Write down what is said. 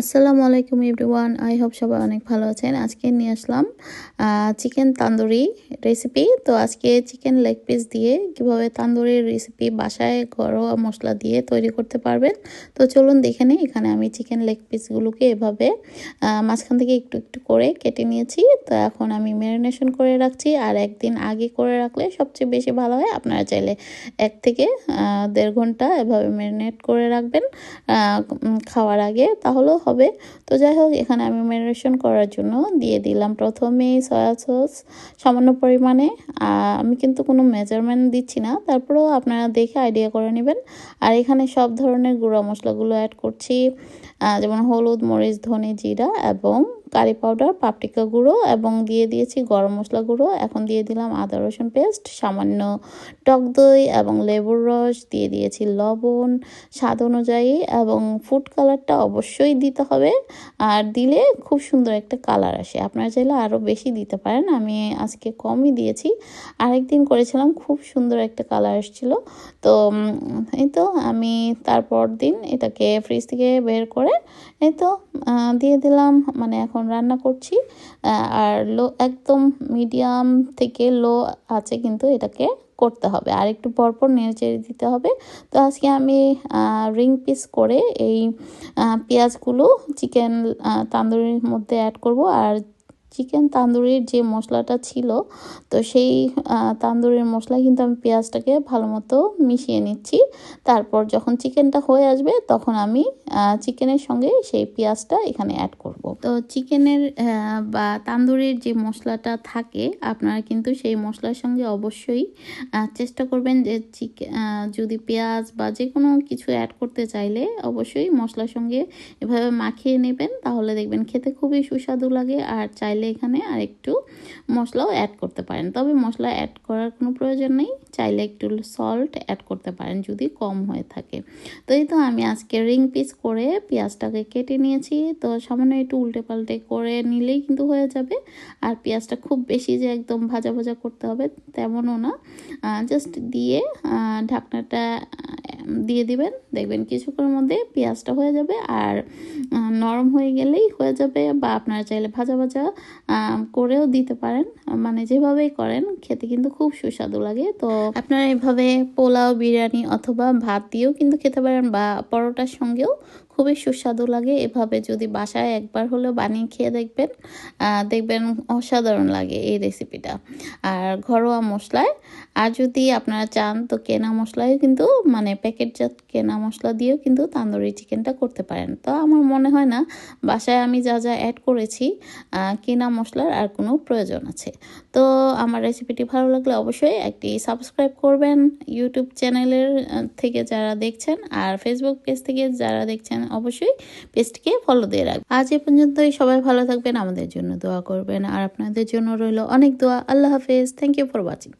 আসসালামু আলাইকুম everyone, I hope সবাই অনেক ভালো আছেন। আজকে নিয়ে আসলাম চিকেন তান্দুরি রেসিপি তো আজকে চিকেন লেগ পিস দিয়ে কীভাবে তান্দুরি রেসিপি বাসায় ঘরোয়া মশলা দিয়ে তৈরি করতে পারবেন। তো চলুন দেখে নিই, এখানে আমি চিকেন লেগ পিসগুলোকে এভাবে মাঝখান থেকে একটু একটু করে কেটে নিয়েছি। তো এখন আমি ম্যারিনেশন করে রাখছি, আর একদিন আগে করে রাখলে সবচেয়ে বেশি ভালো হয়। আপনারা চাইলে এক থেকে দেড় ঘণ্টা এভাবে ম্যারিনেট করে রাখবেন খাওয়ার আগে। তাহলেও হবে। তো যাই হোক, এখানে আমি ম্যারিনেশন করার জন্য দিয়ে দিলাম প্রথমেই সয়া সস সামান্য পরিমাণে। আমি কিন্তু কোনো মেজারমেন্ট দিচ্ছি না, তারপরেও আপনারা দেখে আইডিয়া করে নেবেন। আর এখানে সব ধরনের গুঁড়া মশলাগুলো অ্যাড করছি। যেমন হলুদ, মরিচ, ধনে, জিরা এবং কারি পাউডার পাপরিকা গুঁড়ো এবং দিয়ে দিয়েছি গরম মশলা গুঁড়ো। এখন দিয়ে দিলাম আদা, রসুন পেস্ট সামান্য টক দই এবং লেবুর রস, দিয়ে দিয়েছি লবণ স্বাদ অনুযায়ী এবং ফুড কালারটা অবশ্যই দিতে হবে। আর দিলে খুব সুন্দর একটা কালার আসে। আপনারা চাইলে আরও বেশি দিতে পারেন, আমি আজকে কমই দিয়েছি। আরেকদিন করেছিলাম, খুব সুন্দর একটা কালার এসেছিল তো এই তো আমি তারপর দিন এটাকে ফ্রিজ থেকে বের করে, এই তো দিয়ে দিলাম। মানে এখন রান্না করছি আর লো, একদম মিডিয়াম থেকে লো আছে কিন্তু এটাকে করতে হবে। আর একটু পরপর নেড়ে চেড়ে দিতে হবে। তো আজকে আমি রিং পিস করে এই পেঁয়াজগুলো চিকেন তান্দুরির মধ্যে অ্যাড করব। আর চিকেন তান্দুরির যে মশলাটা ছিল, তো সেই তান্দুরির মশলা কিন্তু আমি পেঁয়াজটাকে ভালো মতো মিশিয়ে নিচ্ছি। তারপর যখন চিকেনটা হয়ে আসবে, তখন আমি চিকেনের সঙ্গে সেই পেঁয়াজটা এখানে অ্যাড করব। তো চিকেনের বা তান্দুরির যে মশলাটা থাকে, আপনারা কিন্তু সেই মশলার সঙ্গে অবশ্যই চেষ্টা করবেন যে চিকেন যদি পেঁয়াজ বা যে কোনো কিছু অ্যাড করতে চাইলে অবশ্যই মশলার সঙ্গে এভাবে মাখিয়ে নেবেন। তাহলে দেখবেন খেতে খুবই সুস্বাদু লাগে। আর চাইলে চাইলে এখানে আর একটু মশলাও অ্যাড করতে পারেন। তবে মশলা অ্যাড করার কোনো প্রয়োজন নেই। চাইলে একটু সল্ট অ্যাড করতে পারেন যদি কম হয়ে থাকে। তো এই তো আমি আজকে রিং পিস করে পেঁয়াজটাকে কেটে নিয়েছি। তো সামান্য একটু উল্টে পাল্টে করে নিলেই কিন্তু হয়ে যাবে। আর পেঁয়াজটা খুব বেশি যে একদম ভাজা ভাজা করতে হবে তেমনও না। জাস্ট দিয়ে ঢাকনাটা দিয়ে দিবেন। দেখবেন কিছুক্ষণের মধ্যে পেঁয়াজটা হয়ে যাবে আর নরম হয়ে গেলেই হয়ে যাবে বা আপনারা চাইলে ভাজা ভাজা করেও দিতে পারেন। মানে যেভাবেই করেন, খেতে কিন্তু খুব সুস্বাদু লাগে। তো আপনারা এভাবে পোলাও, বিরিয়ানি অথবা ভাত দিয়েও কিন্তু খেতে পারেন বা পরোটার সঙ্গেও খুবই সুস্বাদু লাগে এভাবে। যদি বাসায় একবার হলেও বানিয়ে খেয়ে দেখবেন দেখবেন অসাধারণ লাগে এই রেসিপিটা আর ঘরোয়া মশলায়, আর যদি আপনারা চান তো কেনা মশলায় কিন্তু মানে প্যাকেটজাত কেনা মশলা দিয়েও কিন্তু তান্দুরি চিকেনটা করতে পারেন। তো আমার মনে হয় না, বাসায় আমি যা যা অ্যাড করেছি কেনা মশলার আর কোনো প্রয়োজন আছে। তো আমার রেসিপিটি ভালো লাগলে অবশ্যই একটি সাবস্ক্রাইব করবেন ইউটিউব চ্যানেলের থেকে যারা দেখছেন, আর ফেসবুক পেজ থেকে যারা দেখছেন অবশ্যই পেজটিকে ফলো দিয়ে রাখবেন। আজ এ পর্যন্তই। সবাই ভালো থাকবেন, আমাদের জন্য দোয়া করবেন। আর আপনাদের জন্য রইল অনেক দোয়া। আল্লাহ হাফেজ। Thank you for watching